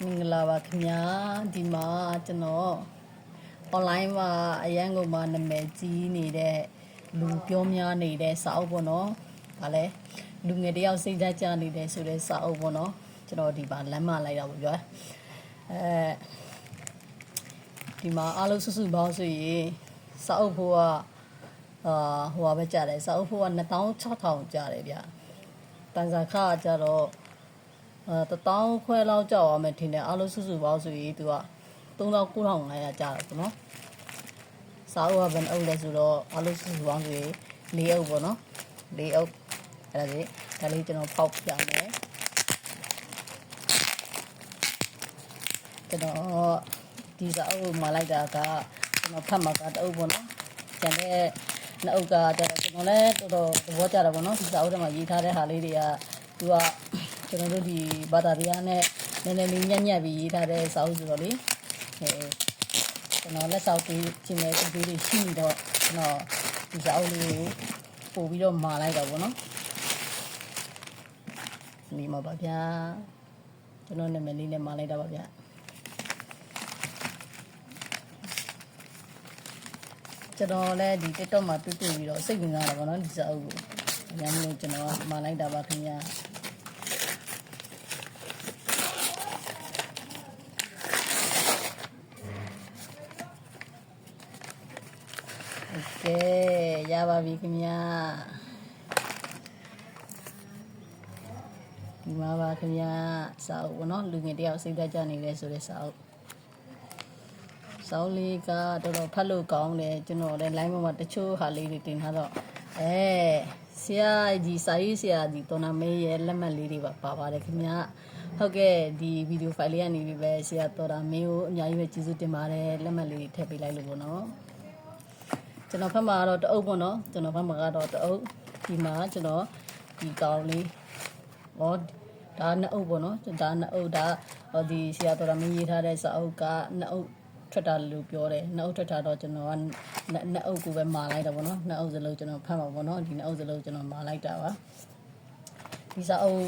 မင်္ဂလာပါခင်ဗျာဒီမှာကျွန်တော် online မှာအရန်ကုန်မှာနာမည်ကြီးနေတဲ့လူပြောများနေတဲ့စာအုပ်ပေါ့နော်။ဒါလဲလူငယ်တယောက်စိတ်ဓာတ်ကြနေတဲ့ဆိုတဲ့စာအုပ်ပေါ့နော်။ကျွန်တော်ဒီမှာလမ်းမလိုက်တာပေါ့ဗျာ။အဲဒီမှာအားလုံးစုစုပေါင်းဆိုရင်စာအုပ်ဖို့ကအာဟိုပါပဲကြတယ်စာအုပ်ဖို့က2600ကြတယ်ဗျ။တန်စာခကကြတော့ အဲတတောင်းခွဲလောက်ကြောက်ရမယ်ထင်တယ်အားလုံးစုစုပေါင်းဆိုရင်သူက3900ကျတာပေါ့နော်စားအုပ်ကဘယ်နှအုပ်လဲဆိုတော့အားလုံးစုစုပေါင်းဆိုရင်၄အုပ်ပေါ့နော်၄အုပ်အဲ့ဒါကြီးဒါလေးကျွန်တော်ဖောက်ပြမယ်ကျွန်တော်ဒီစားအုပ်မှာလိုက်တာကကျွန်တော်ဖတ်မှာကတအုပ်ပေါ့နော်ကျန်တဲ့နှစ်အုပ်ကကျတော့ကျွန်တော်လည်းတော်တော်သဘောကျတာပေါ့နော်ဒီစားအုပ်ထဲမှာရေးထားတဲ့ဟာလေးတွေကသူက ကျွန်တော်တို့ဒီဘာသာတရားနဲ့နည်းနည်းလေးညံ့ညက်ပြီးရေးထားတဲ့စာအုပ်ဆိုတော့လေအဲကျွန်တော်လက်ဆောက်ပြီးခြင်းတဲ့ဒီလေးရှိနေတော့ကျွန်တော်ဒီစာအုပ်လေးကိုပို့ပြီးတော့မာလိုက်တော့ဗောနော်နေမှာပါဗျာကျွန်တော်နာမည်လေးနဲ့မာလိုက်တာပါဗျာကျွန်တော်လည်းဒီ TikTok မှာတွေ့တွေ့ပြီးတော့စိတ်ဝင်စားတယ်ဗောနော်ဒီစာအုပ်ကိုအများကြီးလို့ကျွန်တော်ကမာလိုက်တာပါခင်ဗျာ ကဲရပါပြီခင်ဗျာဒီမှာပါခင်ဗျာစာအုပ်ပေါ့နော်လူငယ်တယောက်စိတ်သက်ကြနေလဲဆိုတဲ့စာအုပ်စာအုပ်လေးကတော်တော်ဖတ်လို့ကောင်းတယ်ကျွန်တော်လည်း line ပေါ်မှာတချို့ဟာလေးတွေတင်ထားတော့အဲဆရာကြီးစာရေးဆရာကြီးတော်နာမေးရဲ့လက်မှတ်လေးတွေပါပါပါတယ်ခင်ဗျာဟုတ်ကဲ့ဒီဗီဒီယိုဖိုင်လေးကနေပြီးပဲဆရာတော်တာမင်းကိုအများကြီးပဲကျေးဇူးတင်ပါတယ်လက်မှတ်လေးထည့်ပေးလိုက်လို့ပေါ့နော် ကျွန်တော်ဖက်မှာကတော့တအုပ်ပေါ့နော်ကျွန်တော်ဖက်မှာကတော့တအုပ်ဒီမှာကျွန်တော်ဒီကောင်လေးဟောဒါနှစ်အုပ်ပေါ့နော်ဒါနှစ်အုပ်ဒါဟောဒီဆရာတော်မင်းရေးထားတဲ့စာအုပ်ကနှစ်အုပ်ထွက်တာလို့ပြောတယ်နှစ်အုပ်ထွက်တာတော့ကျွန်တော်ကနှစ်နှစ်အုပ်ကိုပဲမာလိုက်တာပေါ့နော်နှစ်အုပ်စလုံးကျွန်တော်ဖတ်မှာပေါ့နော်ဒီနှစ်အုပ်စလုံးကျွန်တော်မာလိုက်တာပါဒီစာအုပ်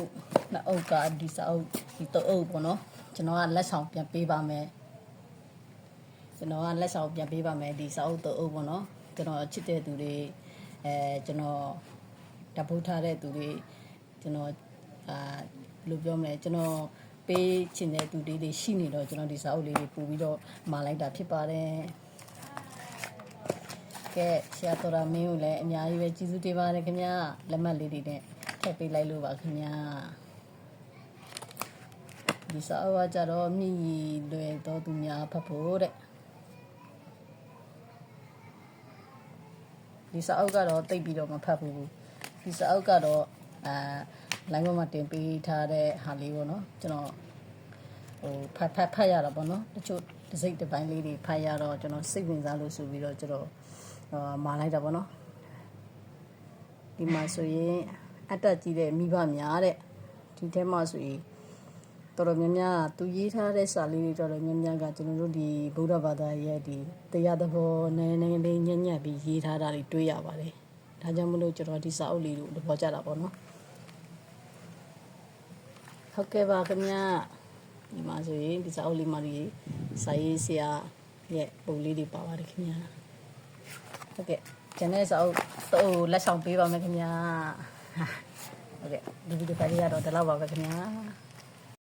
နှစ်အုပ်ကဒီစာအုပ်ဒီတအုပ်ပေါ့နော်ကျွန်တော်ကလက်ဆောင်ပြန်ပေးပါမယ်ကျွန်တော်ကလက်ဆောင်ပြန်ပေးပါမယ်ဒီစာအုပ်တအုပ်ပေါ့နော် ကျွန်တော်ချစ်တဲ့သူတွေအဲကျွန်တော်တပုတ်ထားတဲ့သူတွေကျွန်တော်အာဘယ်လိုပြောမလဲကျွန်တော်ပေးချင်တဲ့သူတွေတွေရှိနေတော့ကျွန်တော်ဒီစာအုပ်လေးတွေပို့ပြီးတော့မာလိုက်တာဖြစ်ပါတယ်ကဲဆရာတော်ရာမင်းကိုလည်းအများကြီးပဲကျေးဇူးတင်ပါတယ်ခင်ဗျာလက်မှတ်လေးတွေနဲ့ထည့်ပေးလိုက်လို့ပါခင်ဗျာဒီစာအုပ်ကကြတော့မြည်လွယ်တော်သူများဖတ်ဖို့တဲ့ ဒီစာအုပ်ကတော့တိတ်ပြီးတော့မဖတ်ဘူးဒီစာအုပ်ကတော့အာ line ပေါ်မှာတင်ပေးထားတဲ့ဟာလေးပေါ့နော်ကျွန်တော်ဟိုဖတ်ဖတ်ဖတ်ရတာပေါ့နော်တချို့တစ်စိတ်တစ်ပိုင်းလေးတွေဖတ်ရတော့ကျွန်တော်စိတ်ဝင်စားလို့ဆိုပြီးတော့ကျွန်တော်အာမာလိုက်တာပေါ့နော်ဒီမှာဆိုရင်အတက်ကြီးတဲ့မိဘများတဲ့ဒီထဲမှာဆိုရင် တော်တော်များများသူရေးထားတဲ့စာလေးတွေတော်တော်များများကကျွန်တော်တို့ဒီဗုဒ္ဓဘာသာရဲ့ဒီတရားသဘောနည်းနည်းလေးညံ့ညံ့ပြီးရေးထားတာတွေတွေ့ရပါတယ်။ဒါကြောင့်မလို့ကျွန်တော်ဒီစာအုပ်လေးကိုသဘောကျတာပေါ့နော်။ဟုတ်ကဲ့ပါခင်ဗျာဒီမှာဆိုရင်ဒီစာအုပ်လေးမှာဒီစာရေးဆရာရဲ့ပုံလေးတွေပါပါတယ်ခင်ဗျာ။ဟုတ်ကဲ့ကျန်တဲ့စာအုပ်တော့လက်ဆောင်ပေးပါမယ်ခင်ဗျာ။ဟုတ်ကဲ့ဒီဗီဒီယိုဖိုင်လေးကတော့ဒီလောက်ပါပဲခင်ဗျာ။